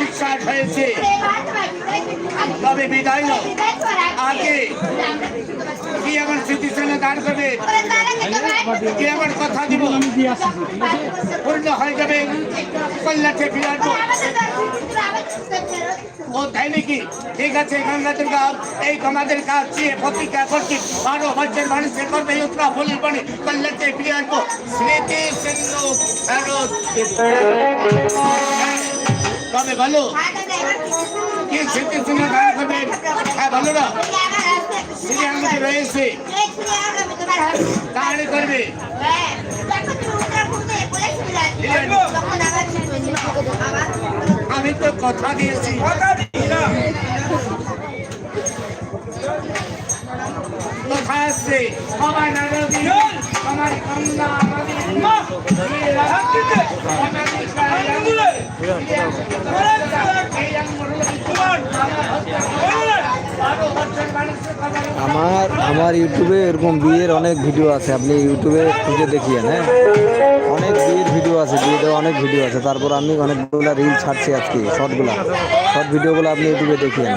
বিশ্বাস হয়েছে তবে বিদায় আগে কি আমার স্মৃতির দাঁড় করবে? কি আমার কথা দিব? পূর্ণ হয়ে যাবে। কল্যাণে ফিরে আসব ও, তাই নাকি? ঠিক আছে গঙ্গা দুর্গা এই আমাদের কাজ চেয়ে প্রতিজ্ঞা করছি। বারো বছর মানুষের করবে উত্তরা বলি বনে কল্যাণে ফিরে আসব স্মৃতি সিন্ধু ফেরত। তবে ভালো? কি স্মৃতি সিন্ধু দাঁড় করবে হ্যাঁ ভালো না? স্মৃতি আমাদের রয়েছে? দাঁড় করবে। আমি তো কথা দিয়েছি। কথা আসছে আমার নারদী আমার কন্যা আমাদের আমার আমার ইউটিউবে এরকম বিয়ের অনেক ভিডিও আছে, আপনি ইউটিউবে খুঁজে দেখিয়েন হ্যাঁ? অনেক বিয়ের ভিডিও আছে, বিয়েতে অনেক ভিডিও আছে, তারপর আমি অনেকগুলো রিল ছাড়ছি আজকে শর্টগুলো শর্ট ভিডিওগুলো আপনি ইউটিউবে দেখিয়েন।